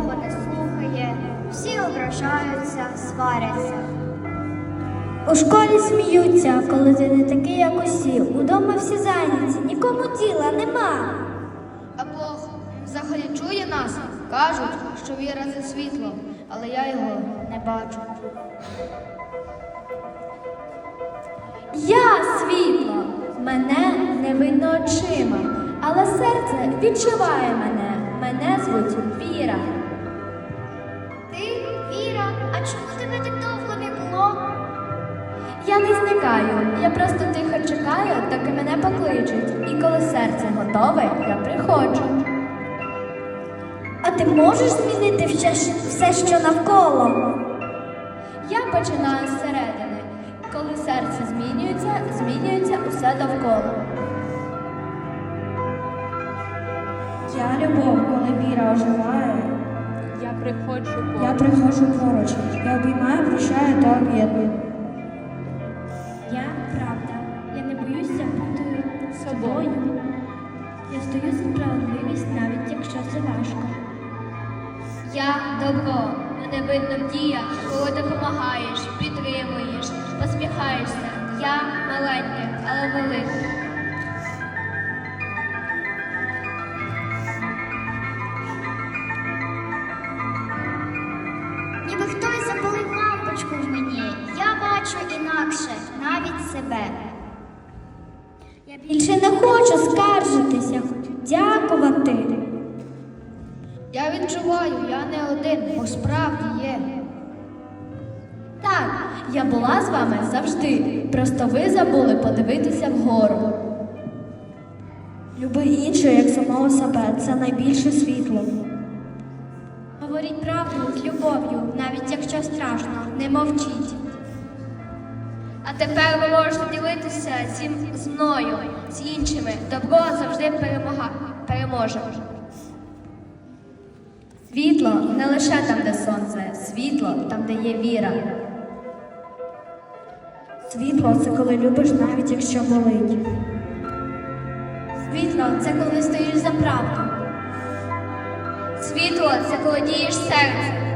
нікого не слухає, всі ображаються, сваряться. У школі сміються, коли ти не такий, як усі. Удома всі зайняті, нікому діла нема. А Бог взагалі чує нас? Кажуть, що віра це світло, але я його не бачу. Я світло, мене не видно очима, але серце відчуває мене. Мене звуть Віра. Чому тебе так довго не було? Я не зникаю, я просто тихо чекаю, доки мене покличуть. І коли серце готове, я приходжу. А ти можеш змінити все, все що навколо? Я починаю зсередини. Коли серце змінюється, змінюється усе довкола. Я любов, коли віра оживає. Я приходжу Я поруч. приходжу поруч. Я обіймаю, прощаю та об'єдную. Я правда. Я не боюся бути собою. Я стою за справедливість, навіть якщо це важко. Я добро, мене видно в діях, коли допомагаєш, підтримуєш, посміхаєшся. Я маленьке, але велике. Лампочку в мені. Я бачу інакше, навіть себе. Я більше не хочу скаржитися, хочу дякувати. Я відчуваю, я не один, бо справді є. Так, я була з вами завжди. Просто ви забули подивитися вгору. Люби іншого, як самого себе. Це найбільше світло. Говоріть правду з любов'ю, навіть якщо страшно, не мовчіть. А тепер ви можете ділитися цим з мною, з іншими. Добро завжди перемога... переможе. Світло не лише там, де сонце, світло там, де є віра. Світло це коли любиш, навіть якщо болить. Світло це коли стоїш за правду. Світло це коли дієш серцем,